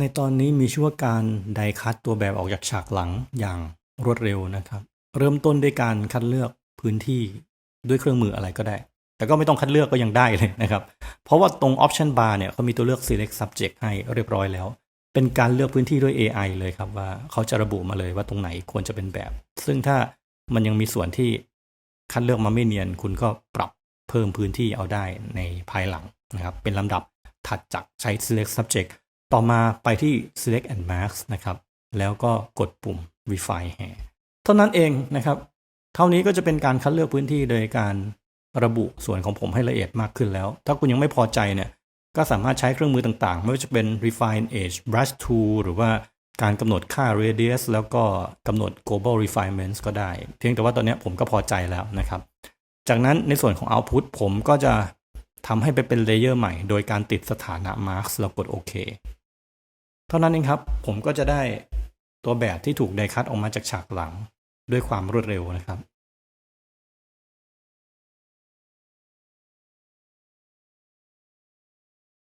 ในตอนนี้มีชื่อว่าการไดคัตตัวแบบออกจากฉากหลังอย่างรวดเร็วนะครับ เริ่มต้นด้วยการคัดเลือกพื้นที่ด้วยเครื่องมืออะไรก็ได้ แต่ก็ไม่ต้องคัดเลือกก็ยังได้เลยนะครับ เพราะว่าตรง option bar เนี่ยเขามีตัวเลือก select subject ให้เรียบร้อยแล้ว เป็นการเลือกพื้นที่ด้วย AI เลยครับว่าเขาจะระบุมาเลยว่าตรงไหนควรจะเป็นแบบ ซึ่งถ้ามันยังมีส่วนที่คัดเลือกมาไม่เนียน คุณก็ปรับเพิ่มพื้นที่เอาได้ในภายหลังนะครับ เป็นลำดับถัดจากใช้ select subject ต่อมาไปที่ select and mask นะครับ แล้วก็กดปุ่ม refine hair เท่านั้นเองนะครับ เท่านี้ก็จะเป็นการคัดเลือกพื้นที่โดยการระบุส่วนของผมให้ละเอียดมากขึ้นแล้ว ถ้าคุณยังไม่พอใจเนี่ย ก็สามารถใช้เครื่องมือต่างๆ ไม่ว่าจะเป็น refine edge brush tool หรือว่าการกำหนดค่า radius แล้วก็กำหนด global refinements ก็ได้ เพียงแต่ว่าตอนนี้ผมก็พอใจแล้วนะครับ จากนั้นในส่วนของ output ผมก็จะทำให้ไปเป็นเลเยอร์ใหม่ โดยการติดสถานะ marks แล้วกดโอเค เท่านั้นเองครับ ผมก็จะได้ตัวแบบที่ถูกไดคัตออกมาจากฉากหลังด้วยความรวดเร็วนะครับ